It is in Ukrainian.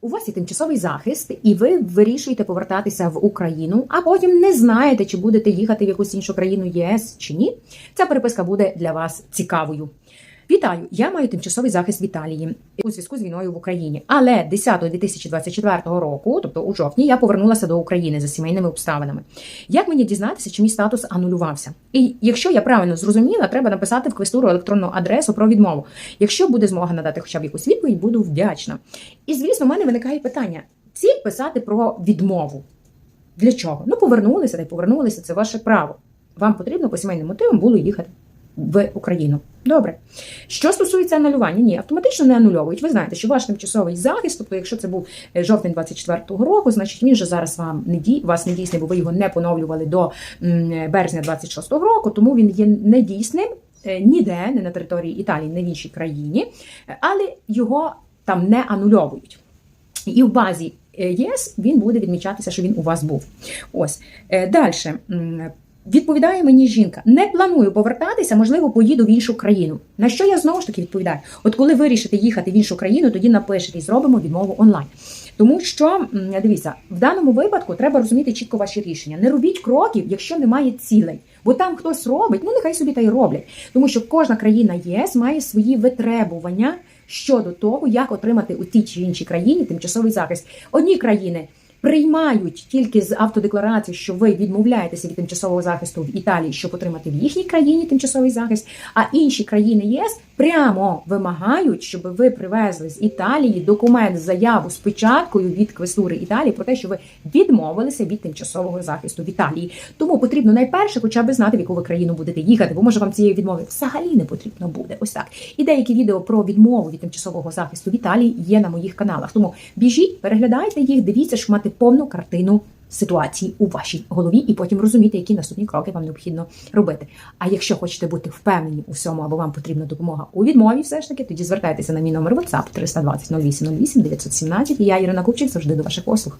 У вас є тимчасовий захист, і ви вирішуєте повертатися в Україну, а потім не знаєте, чи будете їхати в якусь іншу країну ЄС чи ні. Ця переписка буде для вас цікавою. Вітаю! Я маю тимчасовий захист в Італії у зв'язку з війною в Україні. Але 10 2024 року, тобто у жовтні, я повернулася до України за сімейними обставинами. Як мені дізнатися, чи мій статус анулювався? І якщо я правильно зрозуміла, треба написати в квестуру електронну адресу про відмову. Якщо буде змога надати хоча б якусь відповідь, буду вдячна. І звісно, в мене виникає питання: ціль писати про відмову. Для чого? Ну, повернулися та й повернулися, це ваше право. Вам потрібно по сімейним мотивам було їхати в Україну. Добре. Що стосується анулювання, ні, автоматично не анульовують. Ви знаєте, що ваш тимчасовий захист, тобто, якщо це був е, жовтень 24-го року, значить він же зараз вам не дій, вас не дійсний, бо ви його не поновлювали до березня 26-го року, тому він є недійсним е, ніде, не на території Італії, не в іншій країні, але його там не анульовують. І в базі е, ЄС він буде відмічатися, що він у вас був. Ось далі. Відповідає мені жінка: не планую повертатися, можливо, поїду в іншу країну. На що я знову ж таки відповідаю? От коли вирішите їхати в іншу країну, тоді напишете і зробимо відмову онлайн. Тому що дивіться, в даному випадку треба розуміти чітко ваші рішення. Не робіть кроків, якщо немає цілей. Бо там хтось робить, ну нехай собі та й роблять. Тому що кожна країна ЄС має свої витребування щодо того, як отримати у тій чи іншій країні тимчасовий захист. Одні країни. Приймають тільки з автодекларації, що ви відмовляєтеся від тимчасового захисту в Італії, щоб отримати в їхній країні тимчасовий захист. А інші країни ЄС прямо вимагають, щоб ви привезли з Італії документ, заяву з печаткою від квестури Італії про те, що ви відмовилися від тимчасового захисту в Італії. Тому потрібно найперше, хоча б знати, в яку ви країну будете їхати, бо може вам цієї відмови взагалі не потрібно буде. Ось так. І деякі відео про відмову від тимчасового захисту в Італії є на моїх каналах. Тому біжіть, переглядайте їх, дивіться, щоб мати повну картину ситуації у вашій голові, і потім розуміти, які наступні кроки вам необхідно робити. А якщо хочете бути впевнені у всьому, або вам потрібна допомога у відмові, все ж таки, тоді звертайтеся на мій номер WhatsApp 320 08 08 917, і я, Ірина Купчик, завжди до ваших послуг.